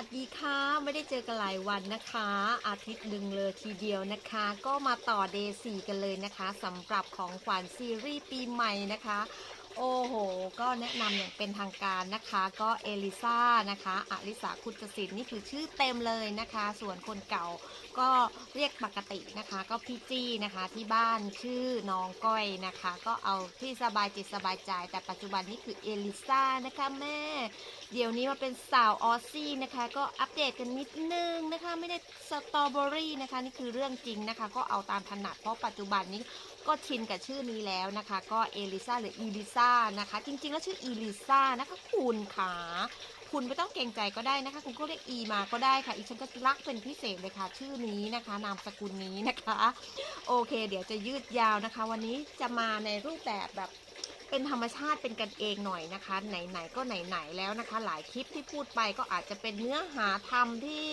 วัสดีค่ะ ไม่ได้เจอกันหลายวันนะคะ อาทิตย์หนึ่งเลยทีเดียวนะคะ ก็มาต่อเดย์สี่กันเลยนะคะสำหรับของขวัญซีรีส์ปีใหม่นะคะ โอ้โห ก็แนะนำอย่างเป็นทางการนะคะ ก็เอลิซานะคะอลิสาคุตศินนี่คือชื่อเต็มเลยนะคะ ส่วนคนเก่าก็เรียกปกตินะคะ ก็พี่จี้นะคะที่บ้านชื่อน้องก้อยนะคะ ก็เอาที่สบายจิตสบายใจ แต่ปัจจุบันนี่คือเอลิซ่านะคะแม่ เดี๋ยวนี้มาเป็นสาวออซซี่นะคะ ก็อัปเดตกันนิดนึงนะคะ ไม่ได้สตรอเบอรี่นะคะ นี่คือเรื่องจริงนะคะ ก็เอาตามถนัดเพราะปัจจุบันนี้ ก็ชินกับชื่อนี้แล้วนะคะ ก็เอลิซาหรืออีลิซานะคะ จริงๆ แล้วชื่ออีลิซานะคะคุณขาคุณไม่ต้องเกรงใจก็ได้นะคะ คุณก็เรียกอีมาก็ได้ค่ะอีฉันก็รักเป็นพิเศษเลยค่ะ ชื่อนี้นะคะ นามสกุลนี้นะคะ โอเค เดี๋ยวจะยืดยาวนะคะ วันนี้จะมาในรูปแบบแบบ เป็นธรรมชาติเป็นกันเองหน่อยนะคะ ไหนๆก็ไหนๆแล้วนะคะ หลายคลิปที่พูดไปก็อาจจะเป็นเนื้อหาธรรมที่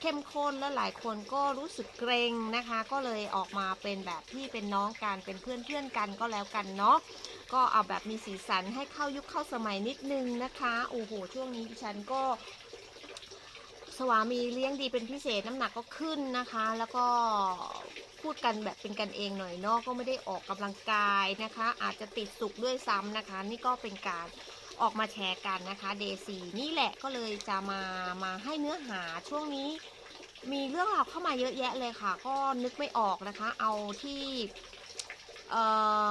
เข้มข้นและหลายคนก็รู้สึกเกรงนะคะ ก็เลยออกมาเป็นแบบที่เป็นน้องกันเป็นเพื่อนเพื่อนๆกันก็แล้วกันเนาะก็เอาแบบมีสีสันให้เข้ายุคเข้าสมัยนิดนึงนะคะโอ้โหช่วงนี้ดิฉันก็สวามีเลี้ยงดีเป็นพิเศษน้ำหนักก็ขึ้นนะคะ แล้วก็ พูดกันแบบเป็นกันเองหน่อยเนาะก็ไม่ได้ออกกำลังกายนะคะ อาจจะติดสุกด้วยซ้ำนะคะ นี่ก็เป็นการออกมาแชร์กันนะคะเดซีนี่แหละก็เลยจะมามาให้เนื้อหาช่วงนี้ มีเรื่องราวเข้ามาเยอะแยะเลยค่ะ ก็นึกไม่ออกนะคะ เอาที่เอ่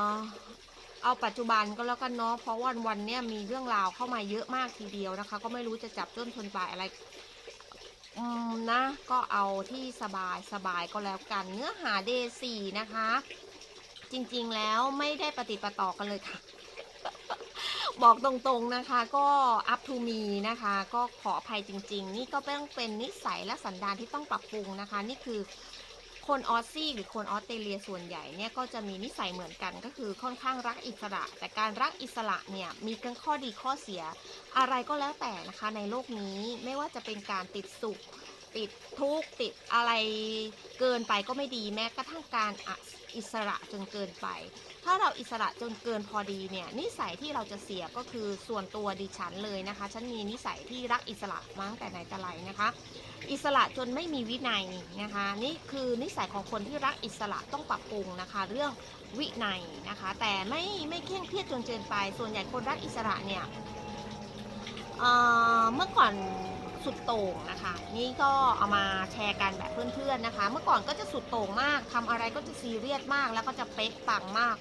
อเอาปัจจุบันก็แล้วกันเนาะเพราะวันวันเนี่ยมีเรื่องราวเข้ามาเยอะมากทีเดียวนะคะ ก็ไม่รู้จะจับต้นชนปลายอะไร อืมนะก็เอาที่สบายสบายก็แล้วกัน เนื้อหาเดสี่นะคะ จริงๆแล้วไม่ได้ปฏิปต่อกันเลยค่ะ บอกตรงๆนะคะ ก็อัพทูมีนะคะ ก็ขออภัยจริง ๆ นี่ก็ต้องเป็นนิสัยและสันดานที่ต้องปรับปรุงนะคะ นี่คือ คนออสซี่หรือคนออสเตรเลียส่วนใหญ่เนี่ยก็จะมีนิสัยเหมือนกันก็คือค่อนข้างรักอิสระ แต่การรักอิสระเนี่ยมีทั้งข้อดีข้อเสีย อะไรก็แล้วแต่นะคะในโลกนี้ไม่ว่าจะเป็นการติดสุข ติดทุกข์ติดอะไรเกินไปก็ไม่ดีแม้กระทั่งการอะอิสระจนเกินไป ถ้าเราอิสระจนเกินพอดีเนี่ยนิสัยที่เราจะเสียก็คือส่วนตัวดิฉันเลยนะคะฉันมีนิสัยที่รักอิสระมาตั้งแต่ไหนแต่ไรนะคะ อิสระจนไม่มีวินัยนะคะ นี่คือนิสัยของคนที่รักอิสระต้องปรับปรุงนะคะ เรื่องวินัยนะคะ แต่ไม่ไม่เคร่งเครียดจนเกินไป ส่วนใหญ่คนรักอิสระเนี่ยเเมื่อก่อน สุดโต่งนะคะ นี่ก็เอามาแชร์กันแบบเพื่อนๆนะคะ เมื่อก่อนก็จะสุดโต่งมากทำอะไรก็จะซีเรียสมากแล้วก็จะเป๊ะปังมาก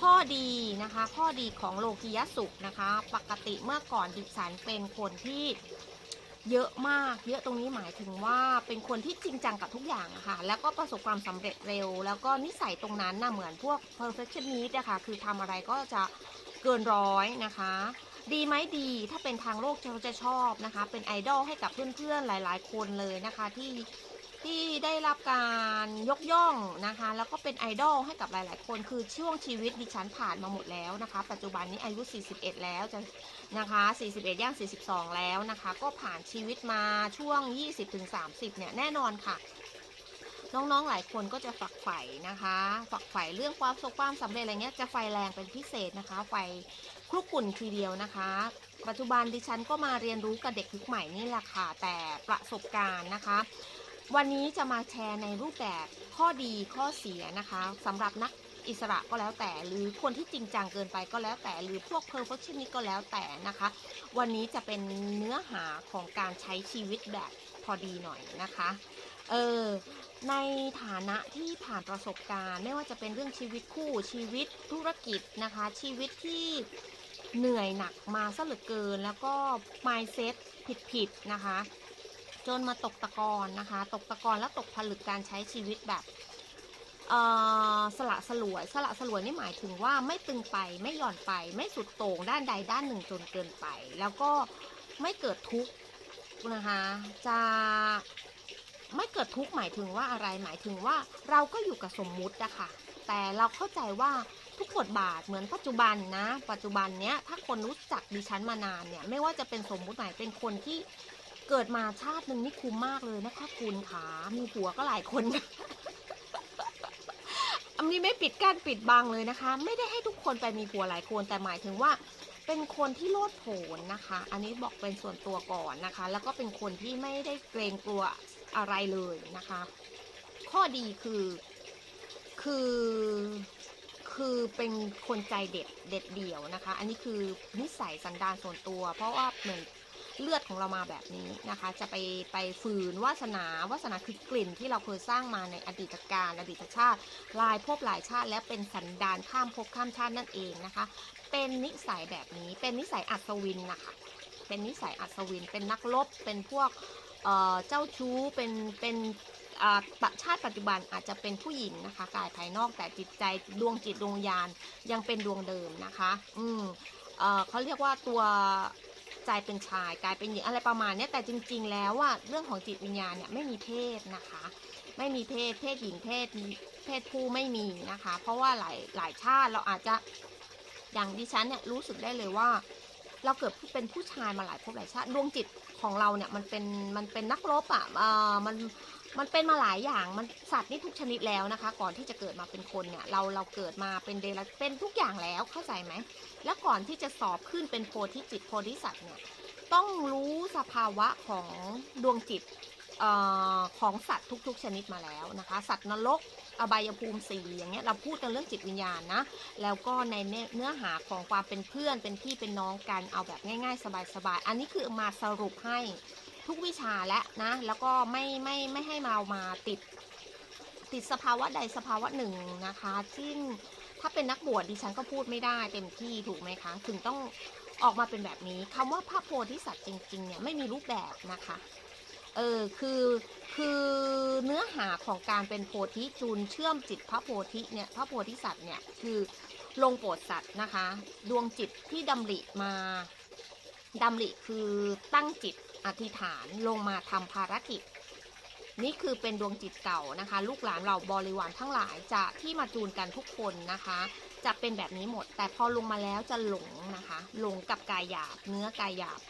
ข้อดีนะคะ ข้อดีของโลกิยะสุขนะคะ ปกติเมื่อก่อนดิฉันเป็นคนที่เยอะมาก เยอะตรงนี้หมายถึงว่าเป็นคนที่จริงจังกับทุกอย่างค่ะ แล้วก็ประสบความสำเร็จเร็ว แล้วก็นิสัยตรงนั้นน่ะเหมือนพวก perfectionist อะค่ะคือทำอะไรก็จะเกินร้อยนะคะ ดีไหมดีถ้าเป็นทางโลกเราจะชอบนะคะ เป็นไอดอลให้กับเพื่อนๆหลาย ๆ คนเลยนะคะที่ที่ได้รับการยกย่องนะคะ แล้วก็เป็นไอดอลให้กับหลาย ๆ คนคือช่วงชีวิตดิฉันผ่านมาหมดแล้วนะคะ ปัจจุบันนี้อายุ 41 แล้วจะนะคะ 41 ย่าง 42 แล้วนะคะ ก็ผ่านชีวิตมาช่วง 20-30 เนี่ยแน่นอนค่ะ น้อง ๆ หลายคนก็จะฝักใฝ่นะคะ ฝักใฝ่เรื่องความสุขความสำเร็จอะไรเงี้ยจะไฟแรงเป็นพิเศษนะคะ ไฟ คลุกกุ่นทีเดียวนะคะ ปัจจุบันดิฉันก็มาเรียนรู้กับเด็กยุคใหม่นี่แหละค่ะ แต่ประสบการณ์นะคะ วันนี้จะมาแชร์ในรูปแบบข้อดีข้อเสียนะคะสำหรับนักอิสระก็แล้วแต่ หรือคนที่จริงจังเกินไปก็แล้วแต่ หรือพวก perfectionist ก็แล้วแต่นะคะ วันนี้จะเป็นเนื้อหาของการใช้ชีวิตแบบพอดีหน่อยนะคะเออในฐานะที่ผ่านประสบการณ์ ไม่ว่าจะเป็นเรื่องชีวิตคู่ชีวิตธุรกิจนะคะ ชีวิตที่ เหนื่อยหนักมาซะเหลือเกิน แล้วก็ mindset ผิดๆนะคะ จนมาตกตะกอนนะคะ ตกตะกอนแล้วตกผลึกการใช้ชีวิตแบบเออสละสลวย สละสลวยนี่หมายถึงว่าไม่ตึงไปไม่หย่อนไปไม่สุดโต่งด้านใดด้านหนึ่งจนเกินไป แล้วก็ไม่เกิดทุกข์นะคะจะไม่เกิดทุกข์หมายถึงว่าอะไรหมายถึงว่าเราก็อยู่กับสมมุติอะค่ะแต่เราเข้าใจว่า ทุกบทบาทเหมือนปัจจุบันนะ ปัจจุบันเนี้ยถ้าคนรู้จักดิฉันมานานเนี่ย ไม่ว่าจะเป็นสมมุติไหนเป็นคนที่เกิดมาชาติหนึ่งนี่คุ้มมากเลยนะคะคุณขามีผัวก็หลายคนอันนี้ไม่ปิดกั้นปิดบังเลยนะคะ ไม่ได้ให้ทุกคนไปมีผัวหลายคนแต่หมายถึงว่าเป็นคนที่โลดโผนนะคะ อันนี้บอกเป็นส่วนตัวก่อนนะคะ แล้วก็เป็นคนที่ไม่ได้เกรงกลัวอะไรเลยนะคะ ข้อดีคือ คือ คือเป็นคนใจเด็ดเด็ดเดี่ยวนะคะ อันนี้คือนิสัยสันดานส่วนตัว เพราะว่าเหมือนเลือดของเรามาแบบนี้นะคะ จะไปไปฝืนวาสนาวาสนาคือกลิ่นที่เราเคยสร้างมาในอดีตการอดีตชาติหลายภพหลายชาติ และเป็นสันดานข้ามภพข้ามชาตินั่นเองนะคะ เป็นนิสัยแบบนี้เป็นนิสัยอัศวินนะคะเป็นนิสัยอัศวิน เป็นนักรบเป็นพวกเอ่อเจ้าชู้เป็นเป็น ชาติปัจจุบันอาจจะเป็นผู้หญิงนะคะ กายภายนอกแต่จิตใจดวงจิตดวงญาณยังเป็นดวงเดิมนะคะ อืมเออเขาเรียกว่าตัวใจเป็นชายกายเป็นหญิงอะไรประมาณนี้แต่จริง ๆ แล้วว่าเรื่องของจิตวิญญาณเนี่ยไม่มีเพศนะคะ ไม่มีเพศเพศหญิงเพศเพศผู้ไม่มีนะคะ เพราะว่าหลายหลายชาติเราอาจจะอย่างดิฉันเนี่ยรู้สึกได้เลยว่า เราเกิดเป็นผู้ชายมาหลายภพหลายชาติดวงจิตของเราเนี่ยมันเป็นมันเป็นนักรบอะเออมันมันเป็นมาหลายอย่างมันสัตว์นี่ทุกชนิดแล้วนะคะ ก่อนที่จะเกิดมาเป็นคนเนี่ยเราเราเกิดมาเป็นเดรัจเป็นทุกอย่างแล้วเข้าใจไหมแล้วก่อนที่จะสอบขึ้นเป็นโพธิจิตโพธิสัตว์เนี่ยต้องรู้สภาวะของดวงจิต ออของสัตว์ทุกๆ ชนิดมาแล้วนะคะ สัตว์นรกอบายภูมิสี่อย่างเงี้ยเราพูดกันเรื่องจิตวิญญาณนะแล้วก็ในเนื้อหาของความเป็นเพื่อนเป็นพี่เป็นน้องกันเอาแบบง่าย ๆ สบายๆอันนี้คือมาสรุปให้ทุกวิชาและนะแล้วก็ไม่ไม่ไม่ให้เรามาติดติดสภาวะใดสภาวะหนึ่งนะคะซึ่งถ้าเป็นนักบวชดิฉันก็พูดไม่ได้เต็มที่ถูกไหมคะ ถึงต้องออกมาเป็นแบบนี้คำว่าพระโพธิสัตว์จริงๆเนี่ยไม่มีรูปแบบนะคะ เออคือคือเนื้อหาของการเป็นโพธิจูนเชื่อมจิตพระโพธิเนี่ยพระโพธิสัตว์เนี่ยคือลงโปรดสัตว์นะคะ ดวงจิตที่ดำริมาดำริคือตั้งจิตอธิษฐานลงมาทำภารกิจ นี่คือเป็นดวงจิตเก่านะคะ ลูกหลานเราบริวารทั้งหลายจะที่มาจูนกันทุกคนนะคะ จะเป็นแบบนี้หมด แต่พอลงมาแล้วจะหลงนะคะ หลงกับกายหยาบเนื้อกายหยาบ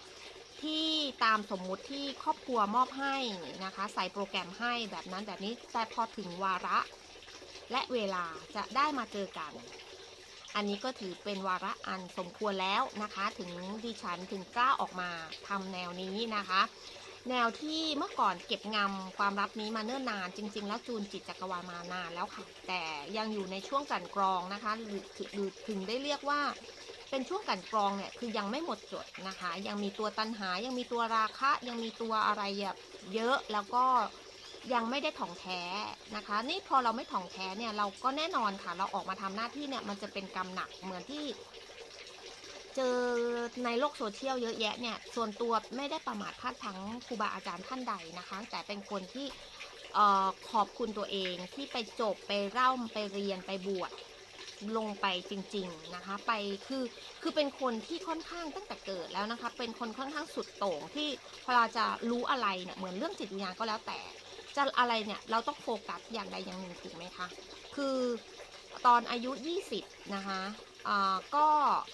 ที่ตามสมมุติที่ครอบครัวมอบให้นะคะ ใส่โปรแกรมให้แบบนั้นแบบนี้แต่พอถึงวาระ และเวลาจะได้มาเจอกัน อันนี้ก็ถือเป็นวาระอันสมควรแล้วนะคะ ถึงดิฉันถึงกล้าออกมาทำแนวนี้นะคะ แนวที่เมื่อก่อนเก็บงำความลับนี้มาเนิ่นนาน จริง ๆ แล้วจูนจิตจักรวาลมานานแล้วค่ะ แต่ยังอยู่ในช่วงกันกรองนะคะหรือถึงได้เรียกว่า เป็นช่วงกันกรองเนี่ยคือยังไม่หมดจดนะคะ ยังมีตัวตันหายังมีตัวราคะ ยังมีตัวอะไรแบบเยอะแล้วก็ยังไม่ได้ถ่องแท้นะคะ นี่พอเราไม่ถ่องแท้เนี่ยเราก็แน่นอนค่ะ เราออกมาทำหน้าที่เนี่ยมันจะเป็นกรรมหนักเหมือนที่ เจอในโลกโซเชียลเยอะแยะเนี่ย ส่วนตัวไม่ได้ประมาทพลาดพลั้งครูบาอาจารย์ท่านใดนะคะ แต่เป็นคนที่ขอบคุณตัวเองที่ไปจบไปเล่าไปเรียนไปบวช ลงไปจริงๆนะคะ ไปคือคือเป็นคนที่ค่อนข้างตั้งแต่เกิดแล้วนะคะ เป็นคนค่อนข้างสุดโต่งที่พอเราจะรู้อะไรเนี่ยเหมือนเรื่องจิตวิญญาณก็แล้วแต่ จะอะไรเนี่ยเราต้องโฟกัสอย่างใดอย่างหนึ่งถูกไหมคะคือตอนอายุ 20 นะคะอ่าก็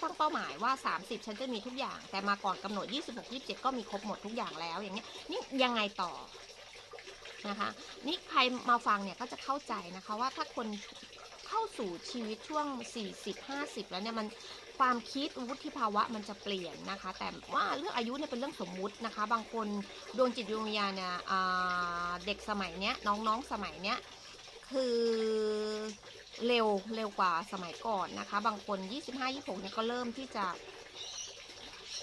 ตั้งเป้าหมายว่า 30 ฉันจะมีทุกอย่าง แต่มาก่อนกำหนด 26 27 ก็มีครบหมดทุกอย่างแล้วอย่างเงี้ยนี่ยังไงต่อนะคะนี่ใครมาฟังเนี่ยก็จะเข้าใจนะคะว่าถ้าคน เข้าสู่ชีวิตช่วง 40 50 แล้วเนี่ยมันความคิดวุฒิภาวะมันจะเปลี่ยนนะคะ แต่ว่าเรื่องอายุเนี่ยเป็นเรื่องสมมุตินะคะ บางคนดวงจิตดวงวิญญาณเนี่ยเด็กสมัยเนี้ยน้องๆสมัยเนี้ยคือเร็วเร็วกว่าสมัยก่อนนะคะ บางคน 25 26เนี่ยก็เริ่มที่จะ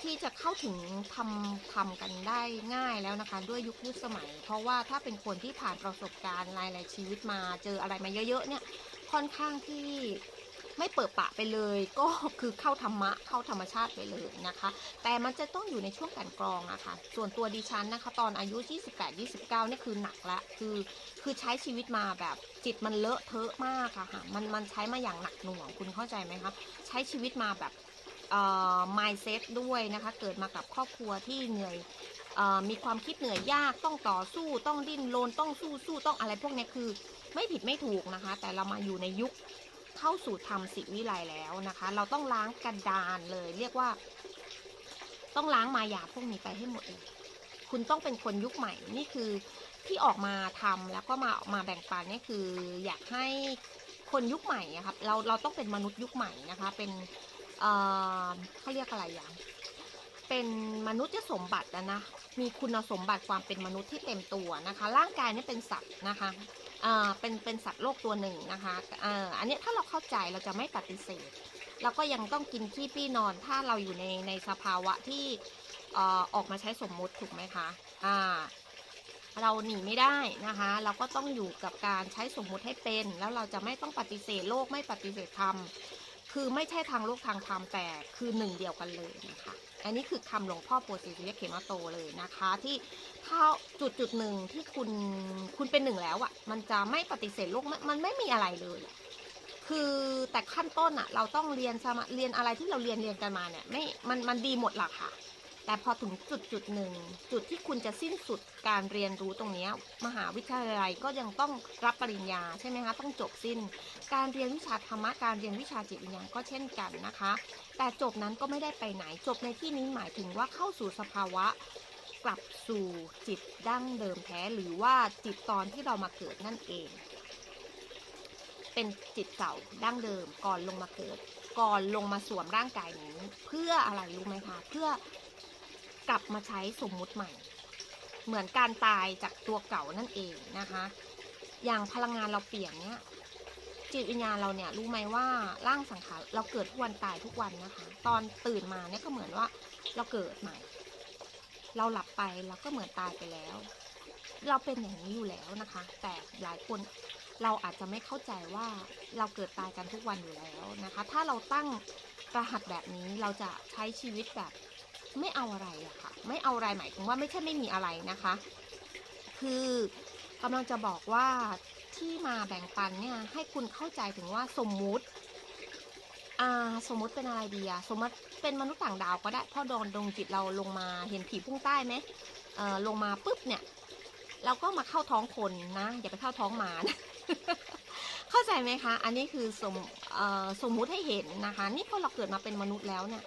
ที่จะเข้าถึงทำทำกันได้ง่ายแล้วนะคะ ด้วยยุคยุคสมัย เพราะว่าถ้าเป็นคนที่ผ่านประสบการณ์หลาย ๆ ชีวิตมาเจออะไรมาเยอะ ๆ เนี่ย ค่อนข้างที่ไม่เปิดปะไปเลย ก็คือเข้าธรรมะเข้าธรรมชาติไปเลยนะคะ แต่มันจะต้องอยู่ในช่วงกลันกรองอะคะ่ะ ส่วนตัวดิฉันนะคะ ตอนอายุ 28 29นี่คือหนักละคือคือใช้ชีวิตมาแบบจิตมันเลอะเทอะมากอะค่ะมันมันใช้มาอย่างหนักหน่วงคุณเข้าใจไหมคะใช้ชีวิตมาแบบเอ่อ mindset ด้วยนะคะ เกิดมากับครอบครัวที่เหนื่อยเอ่อมีความคิดเหนื่อยยากต้องต่อสู้ต้องดิ้นรนต้องสู้สู้ต้องอะไรพวกนี้คือ ไม่ผิดไม่ถูกนะคะ แต่เรามาอยู่ในยุคเข้าสู่ธรรมสิวิไลแล้วนะคะ เราต้องล้างกระดานเลย เรียกว่า ต้องล้างมายาพวกนี้ไปให้หมดเลยคุณต้องเป็นคนยุคใหม่นี่คือที่ออกมาทำแล้วก็มามาแบ่งปันนี่คือ อยากให้คนยุคใหม่ครับเราเราต้องเป็นมนุษย์ยุคใหม่นะคะ เป็นเเขาเรียกอะไรอย่าง เป็นมนุษย์สมบัตินะมีคุณสมบัติความเป็นมนุษย์ที่เต็มตัวนะคะ ร่างกายนี่เป็นสัตว์นะคะ เป็นเป็นสัตว์โลกตัวหนึ่งนะคะอ,อันนี้ถ้าเราเข้าใจเราจะไม่ปฏิเสธแล้วก็ยังต้องกินขี้ปี้นอนถ้าเราอยู่ในในสภาวะที่ออออกมาใช้สมมุติถูกไหมคะอ่าเราหนีไม่ได้นะคะ เราก็ต้องอยู่กับการใช้สมมุติให้เป็น แล้วเราจะไม่ต้องปฏิเสธโลกไม่ปฏิเสธธรรม คือไม่ใช่ทางโลกทางธรรมแต่คือหนึ่งเดียวกันเลยนะคะ อันนี้คือคำหลวงพ่อโปรดศรีสุริยเขมาโตเลยนะคะ ที่ถ้าจุดจุดหนึ่งที่คุณคุณเป็นหนึ่งแล้วอะ่ะ มันจะไม่ปฏิเสธโลกมันไม่มีอะไรเลย คือแต่ขั้นต้นอะ่ะ เราต้องเรียนสมาเรียนอะไรที่เราเรียนเรียนกันมาเนี่ยไม่มันมันดีหมดหละค่ะ แต่พอถึงจุดจุดหนึ่งจุดที่คุณจะสิ้นสุดการเรียนรู้ตรงนี้มหาวิทยาลัยก็ยังต้องรับปริญญาใช่ไหมคะต้องจบสิ้น การเรียนวิชาธรรมะการเรียนวิชาจิตวิญญาณก็เช่นกันนะคะ แต่จบนั้นก็ไม่ได้ไปไหนจบในที่นี้หมายถึงว่าเข้าสู่สภาวะกลับสู่จิตดั้งเดิมแท้หรือว่าจิตตอนที่เรามาเกิดนั่นเอง เป็นจิตเก่าดั้งเดิมก่อนลงมาเกิด ก่อนลงมาสวมร่างกายนี้ เพื่ออะไรรู้ไหมคะเพื่อ กลับมาใช้สมมุติใหม่ เหมือนการตายจากตัวเก่านั่นเองนะคะ อย่างพลังงานเราเปลี่ยนเนี่ยจิตวิญญาณเราเนี่ยรู้ไหมว่าร่างสังขารเราเกิดทุกวันตายทุกวันนะคะ ตอนตื่นมาเนี่ยก็เหมือนว่าเราเกิดใหม่ เราหลับไปเราก็เหมือนตายไปแล้ว เราเป็นอย่างนี้อยู่แล้วนะคะ แต่หลายคนเราอาจจะไม่เข้าใจว่าเราเกิดตายกันทุกวันอยู่แล้วนะคะ ถ้าเราตั้งรหัสแบบนี้เราจะใช้ชีวิตแบบ ไม่เอาอะไรอะค่ะ ไม่เอาอะไรหมายถึงว่าไม่ใช่ไม่มีอะไรนะคะ คือกำลังจะบอกว่าที่มาแบ่งปันเนี่ยให้คุณเข้าใจถึงว่าสมมุติอ่าสมมุติเป็นอะไรดีอะสมมติเป็นมนุษย์ต่างดาวก็ได้พ่อโดนดวงจิตเราลงมาเห็นผีพุ่งใต้ไหมเอ่อลงมาปุ๊บเนี่ย เราก็มาเข้าท้องคนนะ อย่าไปเข้าท้องหมานะเข้าใจไหมคะ อันนี้คือสมสมมุติให้เห็นนะคะ นี่พอเราเกิดมาเป็นมนุษย์แล้วเนี่ย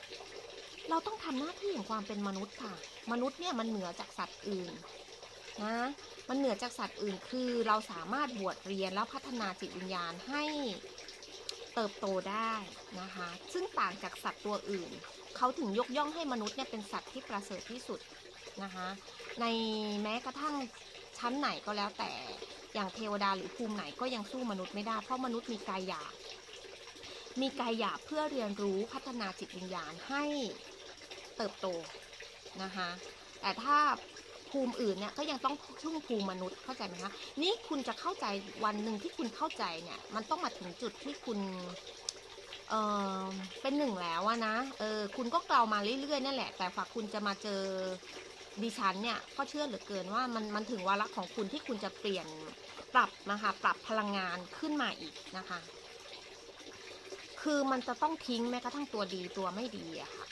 เราต้องทำหน้าที่ของความเป็นมนุษย์ค่ะ มนุษย์เนี่ยมันเหนือจากสัตว์อื่นนะ มันเหนือจากสัตว์อื่นคือเราสามารถบวชเรียนแล้วพัฒนาจิตวิญญาณให้เติบโตได้นะคะ ซึ่งต่างจากสัตว์ตัวอื่น เขาถึงยกย่องให้มนุษย์เนี่ยเป็นสัตว์ที่ประเสริฐที่สุดนะคะ ในแม้กระทั่งชั้นไหนก็แล้วแต่ อย่างเทวดาหรือภูมิไหนก็ยังสู้มนุษย์ไม่ได้ เพราะมนุษย์มีกายหยาบ มีกายหยาบเพื่อเรียนรู้พัฒนาจิตวิญญาณให้ เติบโตนะคะ แต่ถ้าภูมิอื่นเนี่ยก็ยังต้องชุ่งภูมิมนุษย์เข้าใจไหมคะ นี่คุณจะเข้าใจวันหนึ่งที่คุณเข้าใจเนี่ยมันต้องมาถึงจุดที่คุณเออเป็นหนึ่งแล้วอะนะเออคุณก็เกลามาเรื่อยๆนั่นแหละ แต่ฝากคุณจะมาเจอดิฉันเนี่ยก็เชื่อเหลือเกินว่ามันมันถึงวาระของคุณที่คุณจะเปลี่ยนปรับนะคะปรับพลังงานขึ้นมาอีกนะคะ คือมันจะต้องทิ้งแม้กระทั่งตัวดีตัวไม่ดีอะค่ะ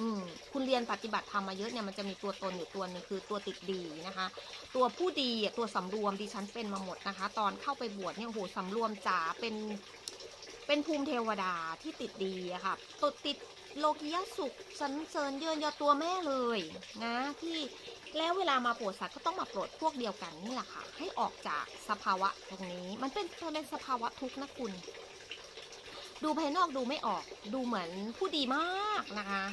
อืมคุณเรียนปฏิบัติธรรมมาเยอะเนี่ยมันจะมีตัวตนอยู่ตัวหนึ่งคือตัวติดดีนะคะ ตัวผู้ดีตัวสำรวมดิฉันเป็นมาหมดนะคะ ตอนเข้าไปบวชเนี่ยโอ้โหสำรวมจ๋าเป็นเป็นภูมิเทวดาที่ติดดีอะค่ะตดติดโลกิยสุขสันเสริญเยินยอตัวแม่เลยนะที่แล้วเวลามาโปรดสัตว์ก็ต้องมาโปรดพวกเดียวกันนี่แหละค่ะ ให้ออกจากสภาวะตรงนี้ มันเป็นมันเป็นสภาวะทุกข์นะคุณ ดูภายนอกดูไม่ออกดูเหมือนผู้ดีมากนะคะ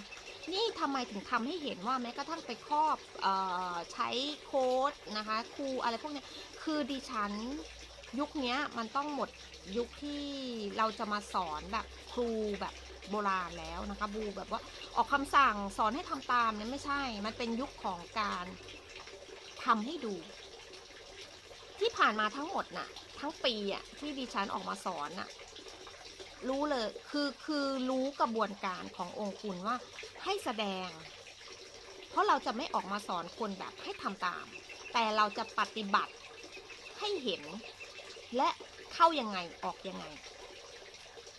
นี่ทำไมถึงทำให้เห็นว่าแม้กระทั่งไปครอบออใช้โค้ดนะคะครูอะไรพวกนี้คือดิฉันยุคนี้มันต้องหมดยุคที่เราจะมาสอนแบบครูแบบโบราณแล้วนะคะบูแบบว่าออกคำสั่งสอนให้ทำตามเนี่ยไม่ใช่ มันเป็นยุคของการทำให้ดู ที่ผ่านมาทั้งหมดน่ะ ทั้งปีอะที่ดิฉันออกมาสอนน่ะ รู้เลยคือคือรู้กระบวนการขององค์คุณว่าให้แสดง เพราะเราจะไม่ออกมาสอนคนแบบให้ทำตาม แต่เราจะปฏิบัติให้เห็น และเข้ายังไงออกยังไง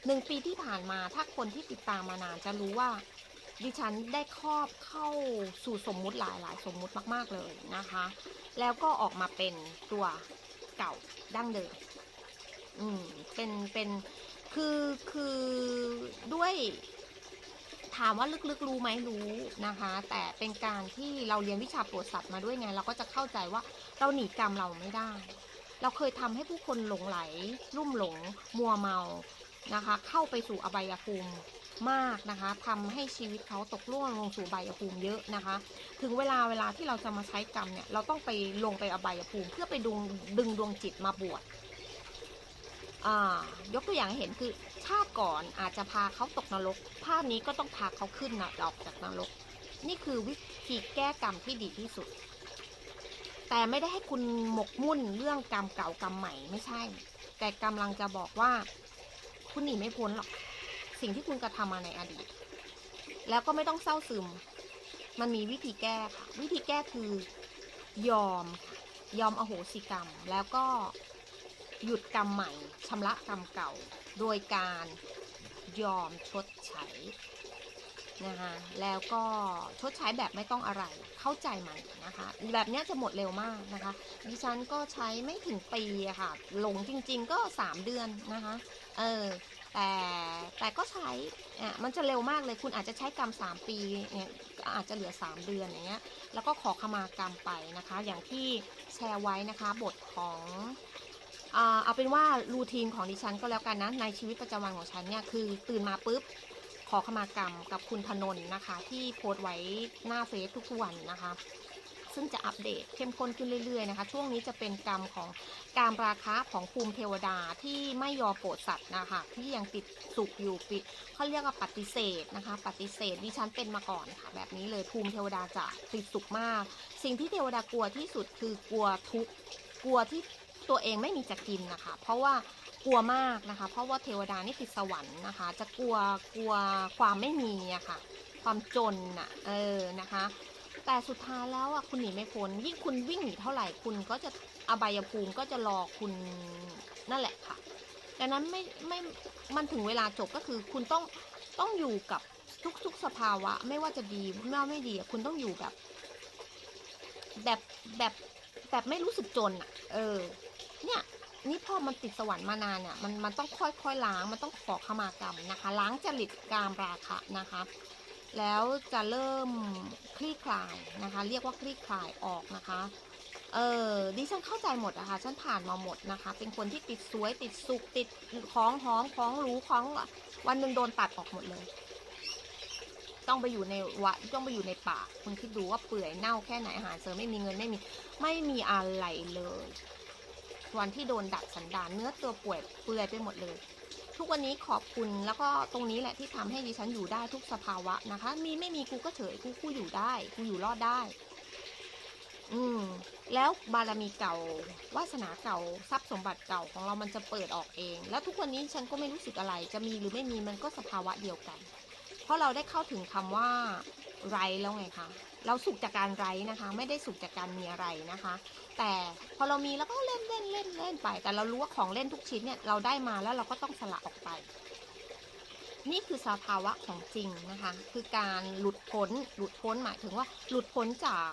หนึ่งปีที่ผ่านมาถ้าคนที่ติดตามมานานจะรู้ว่า ดิฉันได้ครอบเข้าสู่สมมุติหลายหลายๆสมมุติมาก ๆ เลยนะคะ แล้วก็ออกมาเป็นตัวเก่าดั้งเดิม อืมเป็นเป็น คือคือด้วยถามว่าลึกๆรู้ไหมรู้นะคะ แต่เป็นการที่เราเรียนวิชาปรดสัตว์มาด้วยไง เราก็จะเข้าใจว่าเราหนีกรรมเราไม่ได้ เราเคยทำให้ผู้คนหลงไหล ลุ่มหลง มัวเมานะคะ เข้าไปสู่อบายภูมิมากนะคะทำให้ชีวิตเขาตกล่วงลงสู่ใบายภูมิเยอะนะคะ ถึงเวลาเวลาที่เราจะมาใช้กรรมเนี่ยเราต้องไปลงไปอบายภูมิ เพื่อไปดึงดึงดวงจิตมาบวช ยกตัวอย่างหเห็นคือชาติก่อนอาจจะพาเขาตกนรก ภาพนี้ก็ต้องพาเขาขึ้นนะออกจากนรก นี่คือวิธีแก้กรรมที่ดีที่สุด แต่ไม่ได้ให้คุณหมกมุ่นเรื่องกรรมเก่ากรรมใหม่ไม่ใช่ แต่กำลังจะบอกว่า คุณหนีไม่พ้นหรอก สิ่งที่คุณกระทำมาในอดีต แล้วก็ไม่ต้องเศร้าซึม มันมีวิธีแก้ค่ะ วิธีแก้คือยอมค่ะยอมอโหสิกรรม แล้วก็ หยุดกรรมใหม่ชำระกรรมเก่า โดยการยอมชดใช้นะคะแล้วก็ชดใช้แบบไม่ต้องอะไรเข้าใจมันนะคะแบบนี้จะหมดเร็วมากนะคะดิฉันก็ใช้ไม่ถึงปีค่ะลงจริงๆก็ 3 เดือนนะคะเออแต่แต่ก็ใช้อะมันจะเร็วมากเลยคุณอาจจะใช้กรรม 3 ปีเนี่ยอาจจะเหลือ 3 เดือนอย่างเงี้ยแล้วก็ขอขมากรรมไปนะคะ อย่างที่แชร์ไว้นะคะบทของ เอาเป็นว่ารูทีนของดิฉันก็แล้วกันนะในชีวิตประจำวันของฉันเนี่ยคือตื่นมาปุ๊บขอขมากรรมกับคุณธนนท์นะคะ ที่โพสต์ไว้หน้าเฟซทุกวันนะคะ ซึ่งจะอัปเดตเข้มข้นขึ้นเรื่อยๆนะคะ ช่วงนี้จะเป็นกรรมของการราคะของภูมิเทวดาที่ไม่ยอมโปรดสัตว์นะคะที่ยังติดสุขอยู่ปิดเขาเรียกว่าปฏิเสธนะคะ ปฏิเสธดิฉันเป็นมาก่อนค่ะ แบบนี้เลยภูมิเทวดาจะติดสุขมาก สิ่งที่เทวดากลัวที่สุดคือกลัวทุกข์กลัวที่ ตัวเองไม่มีจะกินนะคะ เพราะว่ากลัวมากนะคะ เพราะว่าเทวดานี่ติดสวรรค์นะคะ จะกลัวกลัวความไม่มีอะค่ะ ความจนน่ะเออนะคะ แต่สุดท้ายแล้วอะคุณหนีไม่พ้นยิ่งคุณวิ่งหนีเท่าไหร่คุณก็จะอบายภูมิก็จะรอคุณนั่นแหละค่ะดังนั้นไม่ไม่มันถึงเวลาจบก็คือคุณต้องต้องอยู่กับทุกๆสภาวะ ไม่ว่าจะดีไม่ว่าไม่ดีคุณต้องอยู่แบบ แบบแบบแบบไม่รู้สึกจนอะเออ เนี่ยนี่พอมันติดสวรรค์มานานเนี่ยมันมันต้องค่อยๆล้างมันต้องขอขมากรรมนะคะ ล้างจริตกามราคะนะคะ แล้วจะเริ่มคลี่คลายนะคะ เรียกว่าคลี่คลายออกนะคะเออดิฉันเข้าใจหมดนะคะฉันผ่านมาหมดนะคะ เป็นคนที่ติดสวยติดสุขติดของหอมของหรูของวันหนึ่งโดนตัดออกหมดเลย ต้องไปอยู่ในวะต้องไปอยู่ในป่าคุณคิดดูว่าเปื่อยเน่าแค่ไหนอาหารเสริมไม่มีเงินไม่มีไม่มีอะไรเลย วันที่โดนดัดสันดานเนื้อตัวป่วยเปื่อยไปหมดเลย ทุกวันนี้ขอบคุณแล้วก็ตรงนี้แหละที่ทำให้ดิฉันอยู่ได้ทุกสภาวะนะคะ มีไม่มีกูก็เฉยกูกูอยู่ได้กูอยู่รอดได้ อืม แล้วบารมีเก่าวาสนาเก่าทรัพย์สมบัติเก่าของเรามันจะเปิดออกเอง แล้วทุกวันนี้ฉันก็ไม่รู้สึกอะไร จะมีหรือไม่มีมันก็สภาวะเดียวกัน เพราะเราได้เข้าถึงคำว่า ไรแล้วไงคะเราสุขจากการไรนะคะ ไม่ได้สุขจากการมีอะไรนะคะ แต่พอเรามีแล้วก็เล่นเล่นเล่นเล่นไป แต่เรารู้ว่าของเล่นทุกชิ้นเนี่ยเราได้มาแล้วเราก็ต้องสละออกไป นี่คือสภาวะของจริงนะคะ คือการหลุดพ้นหลุดพ้นหมายถึงว่าหลุดพ้นจาก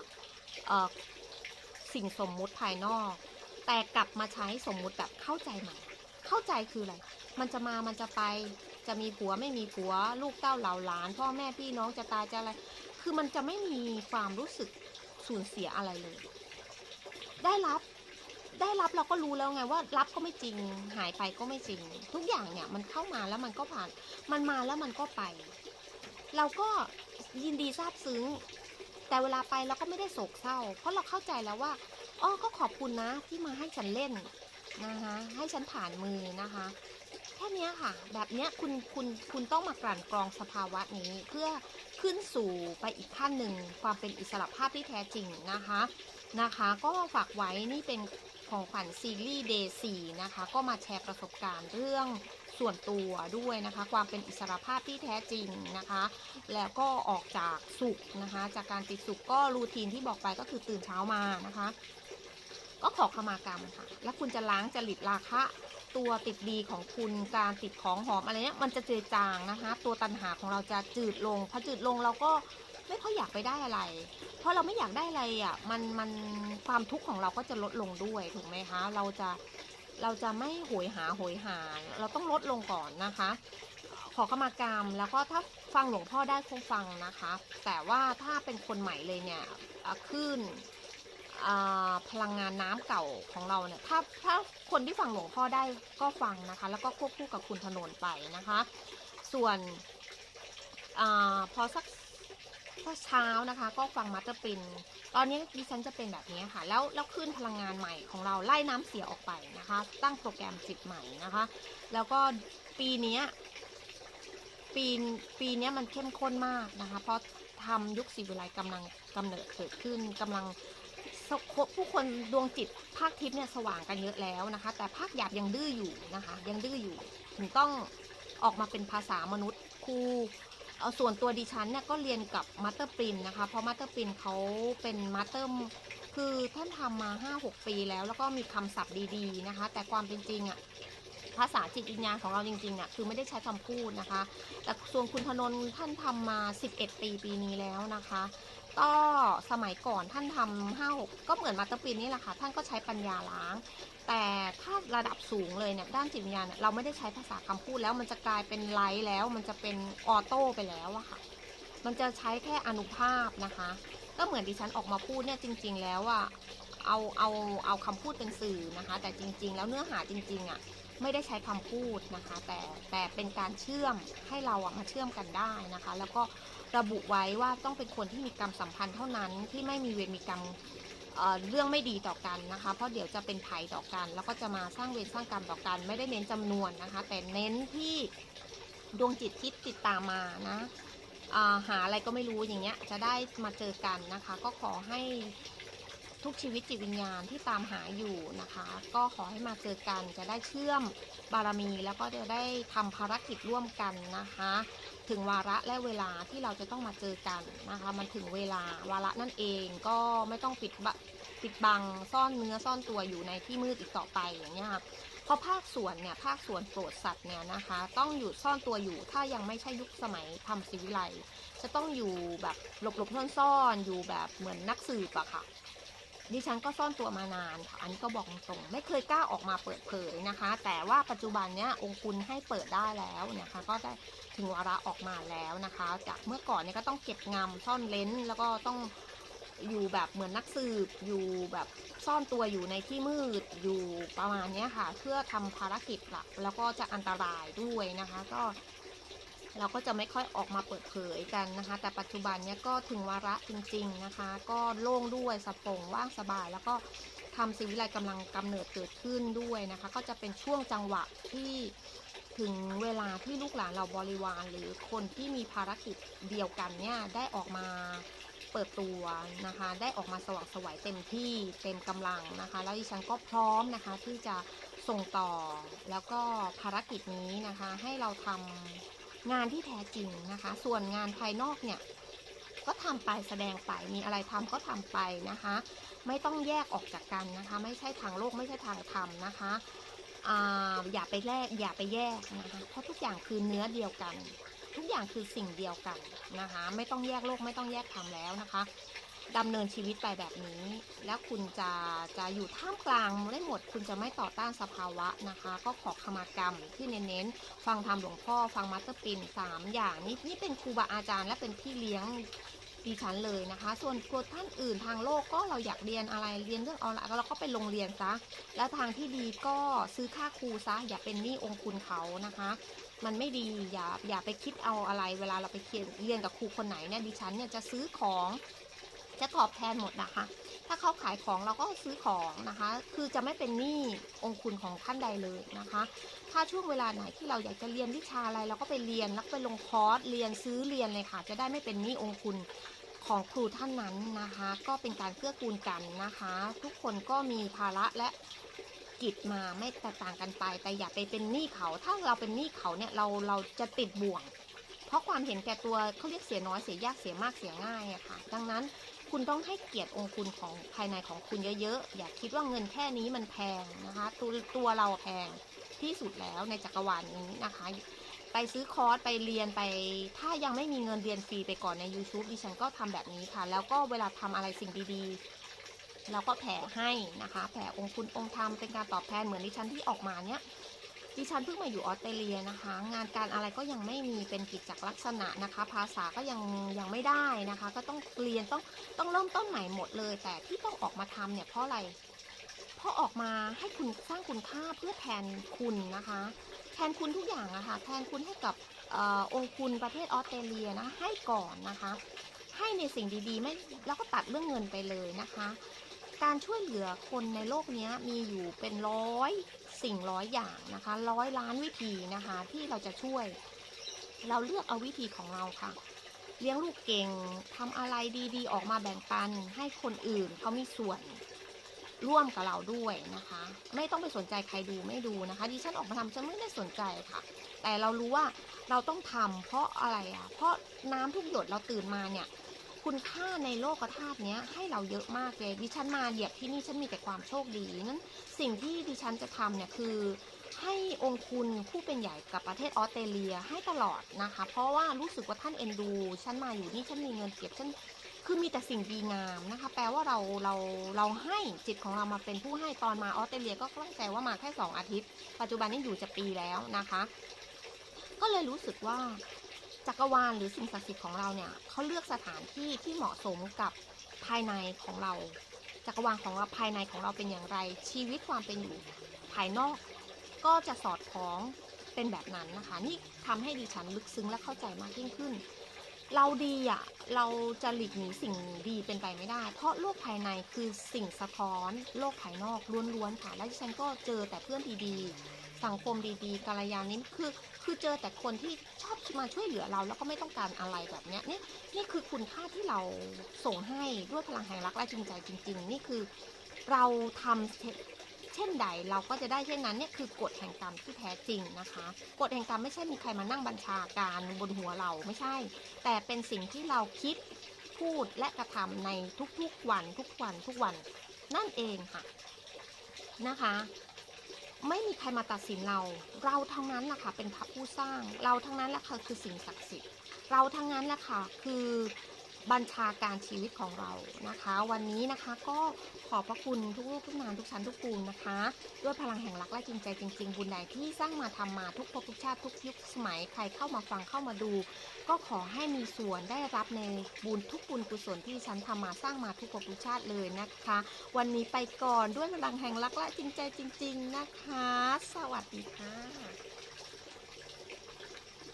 สิ่งสมมุติภายนอก แต่กลับมาใช้สมมุติแบบเข้าใจใหม่ เข้าใจคืออะไร มันจะมามันจะไป จะมีผัวไม่มีผัว ลูกเต้าเหล่าหลาน พ่อแม่พี่น้องจะตายจะอะไร คือมันจะไม่มีความรู้สึกสูญเสียอะไรเลย ได้รับได้รับเราก็รู้แล้วไงว่ารับก็ไม่จริงหายไปก็ไม่จริง ทุกอย่างเนี่ยมันเข้ามาแล้วมันก็ผ่าน มันมาแล้วมันก็ไป เราก็ยินดีซาบซึ้ง แต่เวลาไปเราก็ไม่ได้โศกเศร้า เพราะเราเข้าใจแล้วว่าอ๋อก็ขอบคุณนะที่มาให้ฉันเล่นนะคะให้ฉันผ่านมือนะคะ แค่นี้ค่ะ แบบนี้คุณคุณคุณต้องมากลั่นกรองสภาวะนี้เพื่อขึ้นสู่ไปอีกขั้นหนึ่งความเป็นอิสระภาพที่แท้จริงนะคะนะคะ ก็ฝากไว้นี่เป็นของขวัญซีรีส์ Day 4นะคะ ก็มาแชร์ประสบการณ์เรื่องส่วนตัวด้วยนะคะ ความเป็นอิสระภาพที่แท้จริงนะคะ แล้วก็ออกจากสุขนะคะ จากการติดสุขก็รูทีนที่บอกไปก็คือตื่นเช้ามานะคะ ก็ขอขมากรรมค่ะ แล้วคุณจะล้างจริตราคะ ตัวติดดีของคุณการติดของหอมอะไรเนี้ยมันจะเจือจางนะคะ ตัวตันหาของเราจะจืดลงพอจืดลงเราก็ไม่ค่อยอยากไปได้อะไร เพราะเราไม่อยากได้อะไรอะมันมันความทุกข์ของเราก็จะลดลงด้วยถูกไหมคะ เราจะเราจะไม่โหยหาโหยหาเราต้องลดลงก่อนนะคะ ขอขมากรรมแล้วก็ถ้าฟังหลวงพ่อได้คงฟังนะคะ แต่ว่าถ้าเป็นคนใหม่เลยเนี่ยขึ้น พลังงานน้ำเก่าของเราเนี่ยถ้าถ้าคนที่ฟังหลวงพ่อได้ก็ฟังนะคะ แล้วก็ควบคู่กับคุณถนนไปนะคะ ส่วนอพอสักสักเช้านะคะ ก็ฟังมัตเตอร์ปินตอนนี้ดิฉันจะเป็นแบบนี้ค่ะ แล้วแล้วขึ้นพลังงานใหม่ของเราไล่น้ำเสียออกไปนะคะ ตั้งโปรแกรมจิตใหม่นะคะ แล้วก็ปีนี้ปีปีนี้มันเข้มข้นมากนะคะ เพราะทำยุคศิวิไลกำลังกำเนิดเกิดขึ้นกำลัง ผู้คนดวงจิตภาคทิพย์เนี่ยสว่างกันเยอะแล้วนะคะ แต่ภาคหยาบยังดื้ออยู่นะคะ ยังดื้ออยู่ถึงต้องออกมาเป็นภาษามนุษย์ครูเอาส่วนตัวดิฉันเนี่ยก็เรียนกับมัตเตอร์ปรินนะคะ เพราะมัตเตอร์ปรินเขาเป็นมัตเตอร์คือท่านทำมา 5-6 ปีแล้ว แล้วก็มีคำศัพท์ดีๆนะคะ แต่ความเป็นจริงอะภาษาจิตวิญญาณของเราจริงๆอะคือไม่ได้ใช้คำพูดนะคะ แต่ส่วนคุณธนนท์ท่านทำมา 11 ปีปีนี้แล้วนะคะ ก็สมัยก่อนท่านทำห้าหกก็เหมือนมาตอร์ปินนี่แหละค่ะ ท่านก็ใช้ปัญญาล้าง แต่ถ้าระดับสูงเลยเนี่ยด้านจิตวิญญาณเนี่ยเราไม่ได้ใช้ภาษาคำพูดแล้วมันจะกลายเป็นไลท์แล้ว มันจะเป็นออโต้ไปแล้วอะค่ะ มันจะใช้แค่อนุภาพนะคะ ก็เหมือนดิฉันออกมาพูดเนี่ยจริง ๆ แล้วอะเอาเอาเอาคำพูดเป็นสื่อนะคะ แต่จริง ๆ แล้วเนื้อหาจริงๆอะไม่ได้ใช้คำพูดนะคะ แต่แต่เป็นการเชื่อมให้เราอะมาเชื่อมกันได้นะคะ แล้วก็ ระบุไว้ว่าต้องเป็นคนที่มีกรรมสัมพันธ์เท่านั้นที่ไม่มีเวรมีกรรมเเรื่องไม่ดีต่อกันนะคะ เพราะเดี๋ยวจะเป็นภัยต่อกัน แล้วก็จะมาสร้างเวรสร้างกรรมต่อกัน ไม่ได้เน้นจำนวนนะคะ แต่เน้นที่ดวงจิตคิดติดตามมานะาหาอะไรก็ไม่รู้อย่างเงี้ยจะได้มาเจอกันนะคะ ก็ขอให้ทุกชีวิตจิตวิญญาณที่ตามหาอยู่นะคะ ก็ขอให้มาเจอกันจะได้เชื่อมบารมี แล้วก็จะได้ทำภารกิจร่วมกันนะคะ ถึงวาระและเวลาที่เราจะต้องมาเจอกันนะคะ มันถึงเวลาวาระนั่นเองก็ไม่ต้องปิดบปิดบังซ่อนเนื้อซ่อนตัวอยู่ในที่มืดอีกต่อไปอย่างเงี้ยค่ะพราะภาคส่วนเนี่ยภาคส่วนโปรดสัตว์เนี่ยนะคะ ต้องอยู่ซ่อนตัวอยู่ถ้ายังไม่ใช่ยุคสมัยทำศิวิไลจะต้องอยู่แบบหลบๆซ่อนๆอยู่แบบเหมือนนักสืบอะค่ะดิฉันก็ซ่อนตัวมานานค่ะ อันนี้ก็บอกตรงๆไม่เคยกล้าออกมาเปิดเผยนะคะ แต่ว่าปัจจุบันเนี้ยองค์คุณให้เปิดได้แล้วนะคะ ก็ได้ ถึงวาระออกมาแล้วนะคะ จากเมื่อก่อนเนี่ยก็ต้องเก็บงำซ่อนเลนแล้วก็ต้องอยู่แบบเหมือนนักสืบอยู่แบบซ่อนตัวอยู่ในที่มืดอยู่ประมาณนี้ค่ะ เพื่อทำภารกิจหลักแล้วก็จะอันตรายด้วยนะคะ ก็เราก็จะไม่ค่อยออกมาเปิดเผยกันนะคะ แต่ปัจจุบันเนี้ยก็ถึงวาระจริง ๆนะคะ ก็โล่งด้วยสปงว่างสบาย แล้วก็ทำศิวิไลกำลังกำเนิดเกิดขึ้นด้วยนะคะ ก็จะเป็นช่วงจังหวะที่ ถึงเวลาที่ลูกหลานเราบริวารหรือคนที่มีภารกิจเดียวกันเนี่ยได้ออกมาเปิดตัวนะคะ ได้ออกมาสว่างสวัยเต็มที่เต็มกำลังนะคะ แล้วดิฉันก็พร้อมนะคะที่จะส่งต่อแล้วก็ภารกิจนี้นะคะ ให้เราทำงานที่แท้จริงนะคะ ส่วนงานภายนอกเนี่ยก็ทำไปแสดงไปมีอะไรทำก็ทำไปนะคะ ไม่ต้องแยกออกจากกันนะคะ ไม่ใช่ทางโลกไม่ใช่ทางธรรมนะคะ อย่าไปแยกอย่าไปแยกนะคะเพราะทุกอย่างคือเนื้อเดียวกัน ทุกอย่างคือสิ่งเดียวกันนะคะ ไม่ต้องแยกโลกไม่ต้องแยกธรรมแล้วนะคะดำเนินชีวิตไปแบบนี้ แล้วคุณจะจะอยู่ท่ามกลางได้หมด คุณจะไม่ต่อต้านสภาวะนะคะ ก็ขอขมากรรมที่เน้นๆ ฟังธรรมหลวงพ่อ ฟังมัตเตอร์ปินสามอย่างนี้นี่เป็นครูบาอาจารย์และเป็นพี่เลี้ยง ดิฉันเลยนะคะ ส่วนตัวท่านอื่นทางโลกก็เราอยากเรียนอะไรเรียนเรื่องออนไลน์เราก็ไปโรงเรียนซะ แล้วทางที่ดีก็ซื้อค่าครูซะ อย่าเป็นหนี้องคุณเขานะคะ มันไม่ดีอย่าอย่าไปคิดเอาอะไร เวลาเราไปเรียนเรียนกับครูคนไหนเนี่ยดิฉันเนี่ยจะซื้อของจะตอบแทนหมดนะคะ ถ้าเขาขายของเราก็ซื้อของนะคะ คือจะไม่เป็นหนี้องคุณของท่านใดเลยนะคะ ถ้าช่วงเวลาไหนที่เราอยากจะเรียนวิชาอะไรเราก็ไปเรียนแล้วไปลงคอร์สเรียนซื้อเรียนเลยค่ะ จะได้ไม่เป็นหนี้องคุณ ของครูท่านนั้นนะคะ ก็เป็นการเกื้อกูลกันนะคะ ทุกคนก็มีภาระและกิจมาไม่แตกต่างกันไป แต่อย่าไปเป็นหนี้เขา ถ้าเราเป็นหนี้เขาเนี่ยเราเราจะติดบ่วง เพราะความเห็นแก่ตัวเขาเรียกเสียน้อยเสียยากเสียมากเสียง่ายอะค่ะ ดังนั้นคุณต้องให้เกียรติองค์คุณของภายในของคุณเยอะๆ อย่าคิดว่าเงินแค่นี้มันแพงนะคะ ตัวตัวเราแพงที่สุดแล้วในจักรวาลนี้นะคะ ไปซื้อคอร์สไปเรียนไป ถ้ายังไม่มีเงินเรียนฟรีไปก่อนใน YouTube ดิฉันก็ทำแบบนี้ค่ะ แล้วก็เวลาทำอะไรสิ่งดีๆ เราก็แผ่ให้นะคะ แผ่องคุณองค์ธรรมเป็นการตอบแทนเหมือนดิฉันที่ออกมาเนี้ยดิฉันเพิ่งมาอยู่ออสเตรเลียนะคะ งานการอะไรก็ยังไม่มีเป็นกิจจลักษณะนะคะ ภาษาก็ยังยังไม่ได้นะคะ ก็ต้องเรียนต้องต้องเริ่มต้นใหม่หมดเลย แต่ที่ต้องออกมาทำเนี่ยเพราะอะไร เพราออกมาให้คุณสร้างคุณค่าเพื่อแทนคุณนะคะ แทนคุณทุกอย่างอะค่ะแทนคุณให้กับอองค์คุณประเทศออสเตรเลียนะให้ก่อนนะคะ ให้ในสิ่งดีๆไม่แล้วก็ตัดเรื่องเงินไปเลยนะคะ การช่วยเหลือคนในโลกนี้มีอยู่เป็นร้อยสิ่งร้อยอย่างนะคะร้อยล้านวิธีนะคะที่เราจะช่วย เราเลือกเอาวิธีของเราค่ะเลี้ยงลูกเก่งทำอะไรดีๆ ออกมาแบ่งปันให้คนอื่นเขามีส่วน ร่วมกับเราด้วยนะคะ ไม่ต้องไปสนใจใครดูไม่ดูนะคะ ดิฉันออกมาทำฉันไม่ได้สนใจค่ะ แต่เรารู้ว่าเราต้องทำเพราะอะไรอะ เพราะน้ำทุกหยดเราตื่นมาเนี่ย คุณค่าในโลกธาตุนี้ให้เราเยอะมากเลย ดิฉันมาเหยียบที่นี่ฉันมีแต่ความโชคดีนั้นสิ่งที่ดิฉันจะทำเนี่ยคือให้องค์คุณผู้เป็นใหญ่กับประเทศออสเตรเลียให้ตลอดนะคะ เพราะว่ารู้สึกว่าท่านเอ็นดู ฉันมาอยู่นี่ฉันมีเงินเก็บฉัน คือมีแต่สิ่งดีงามนะคะ แปลว่าเราเราเราให้จิตของเรามาเป็นผู้ให้ตอนมาออสเตรเลียก็ตั้งใจว่ามาแค่สองอาทิตย์ ปัจจุบันนี้อยู่จะปีแล้วนะคะ ก็เลยรู้สึกว่าจักรวาลหรือสิ่งศักดิ์สิทธิ์ของเราเนี่ยเขาเลือกสถานที่ที่เหมาะสมกับภายในของเรา จักรวาลของเราภายในของเราเป็นอย่างไร ชีวิตความเป็นอยู่ภายนอก ก็จะสอดคล้องเป็นแบบนั้นนะคะ นี่ทำให้ดิฉันลึกซึ้งและเข้าใจมากยิ่งขึ้น เราดีอะเราจะหลีกหนีสิ่งดีเป็นไปไม่ได้ เพราะโลกภายในคือสิ่งสะท้อนโลกภายนอกล้วนๆค่ะ และดิฉันก็เจอแต่เพื่อนดีๆ สังคมดีๆกาลยานี้คือคือเจอแต่คนที่ชอบมาช่วยเหลือเรา แล้วก็ไม่ต้องการอะไรแบบเนี้ยนี่นี่คือคุณค่าที่เราส่งให้ด้วยพลังแห่งรักและจริงใจจริง ๆ นี่คือเราทำ เช่นใดเราก็จะได้เช่นนั้นเนี่ยคือกฎแห่งกรรมที่แท้จริงนะคะกฎแห่งกรรมไม่ใช่มีใครมานั่งบัญชาการบนหัวเราไม่ใช่ แต่เป็นสิ่งที่เราคิดพูดและกระทำในทุกๆวันทุกวันทุกวันนั่นเองค่ะนะคะ ไม่มีใครมาตัดสินเรา เราทั้งนั้นแหละค่ะเป็นพระผู้สร้าง เราทั้งนั้นแหละค่ะคือสิ่งศักดิ์สิทธิ์เราทั้งนั้นแหละค่ะคือ บัญชาการชีวิตของเรานะคะ วันนี้นะคะก็ขอบพระคุณทุกรูปทุกนามทุกชั้นทุกปูนนะคะ ด้วยพลังแห่งรักและจริงใจจริง ๆ บุญใดที่สร้างมาทำมาทุกภพทุกชาติทุกยุคสมัยใครเข้ามาฟังเข้ามาดู ก็ขอให้มีส่วนได้รับในบุญทุกบุญกุศลที่ฉันทำมาสร้างมาทุกภพทุกชาติเลยนะคะ วันนี้ไปก่อนด้วยพลังแห่งรักและจริงใจจริง ๆ นะคะ สวัสดีค่ะ